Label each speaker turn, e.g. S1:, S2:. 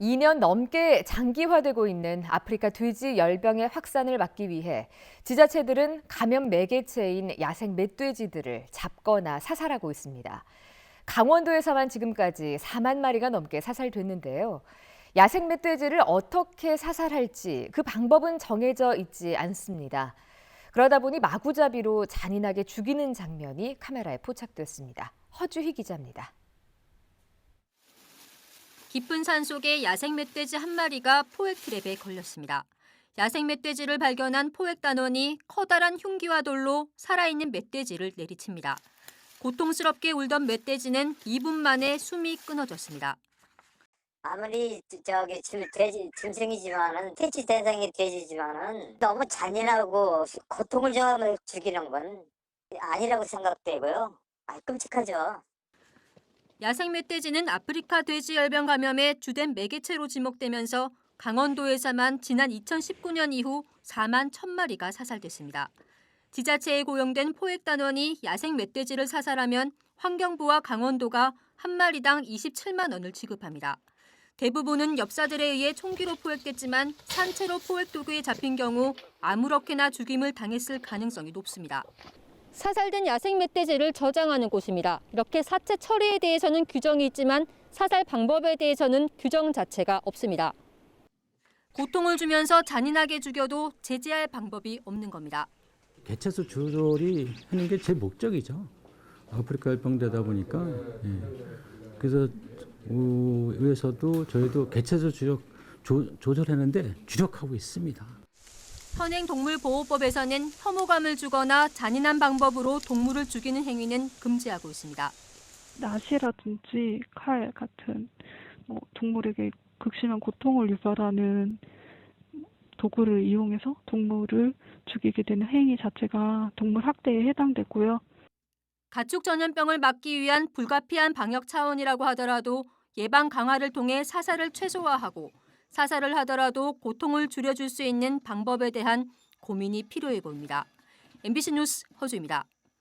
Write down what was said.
S1: 2년 넘게 장기화되고 있는 아프리카 돼지 열병의 확산을 막기 위해 지자체들은 감염 매개체인 야생 멧돼지들을 잡거나 사살하고 있습니다. 강원도에서만 지금까지 4만 마리가 넘게 사살됐는데요. 야생 멧돼지를 어떻게 사살할지 그 방법은 정해져 있지 않습니다. 그러다 보니 마구잡이로 잔인하게 죽이는 장면이 카메라에 포착됐습니다. 허주희 기자입니다.
S2: 깊은 산 속에 야생 멧돼지 한 마리가 포획 트랩에 걸렸습니다. 야생 멧돼지를 발견한 포획 단원이 커다란 흉기와 돌로 살아있는 멧돼지를 내리칩니다. 고통스럽게 울던 멧돼지는 2분 만에 숨이 끊어졌습니다.
S3: 아무리 저기 질- 돼지 짐승이지만은 퇴치 대상이 돼지지만은 너무 잔인하고 고통을 줘하며 죽이는 건 아니라고 생각되고요. 아 끔찍하죠.
S2: 야생 멧돼지는 아프리카 돼지 열병 감염의 주된 매개체로 지목되면서 강원도에서만 지난 2019년 이후 4만 1,000마리가 사살됐습니다. 지자체에 고용된 포획단원이 야생 멧돼지를 사살하면 환경부와 강원도가 한 마리당 27만 원을 지급합니다. 대부분은 엽사들에 의해 총기로 포획됐지만 산채로 포획 도구에 잡힌 경우 아무렇게나 죽임을 당했을 가능성이 높습니다. 사살된 야생 멧돼지를 저장하는 곳입니다. 이렇게 사체 처리에 대해서는 규정이 있지만 사살 방법에 대해서는 규정 자체가 없습니다. 고통을 주면서 잔인하게 죽여도 제재할 방법이 없는 겁니다.
S4: 개체수 조절이 하는 게 제 목적이죠. 아프리카 열병되다 보니까 예. 그래서 우- 의회에서도 저희도 개체수 주력 조, 조절하는데 주력하고 있습니다.
S2: 현행 동물보호법에서는 혐오감을 주거나 잔인한 방법으로 동물을 죽이는 행위는 금지하고 있습니다.
S5: 낫이라든지 칼 같은 뭐 동물에게 극심한 고통을 유발하는 도구를 이용해서 동물을 죽이게 되는 행위 자체가 동물 학대에 해당되고요.
S2: 가축 전염병을 막기 위한 불가피한 방역 차원이라고 하더라도 예방 강화를 통해 사살을 최소화하고 사살을 하더라도 고통을 줄여줄 수 있는 방법에 대한 고민이 필요해 보입니다. MBC 뉴스 허주입니다.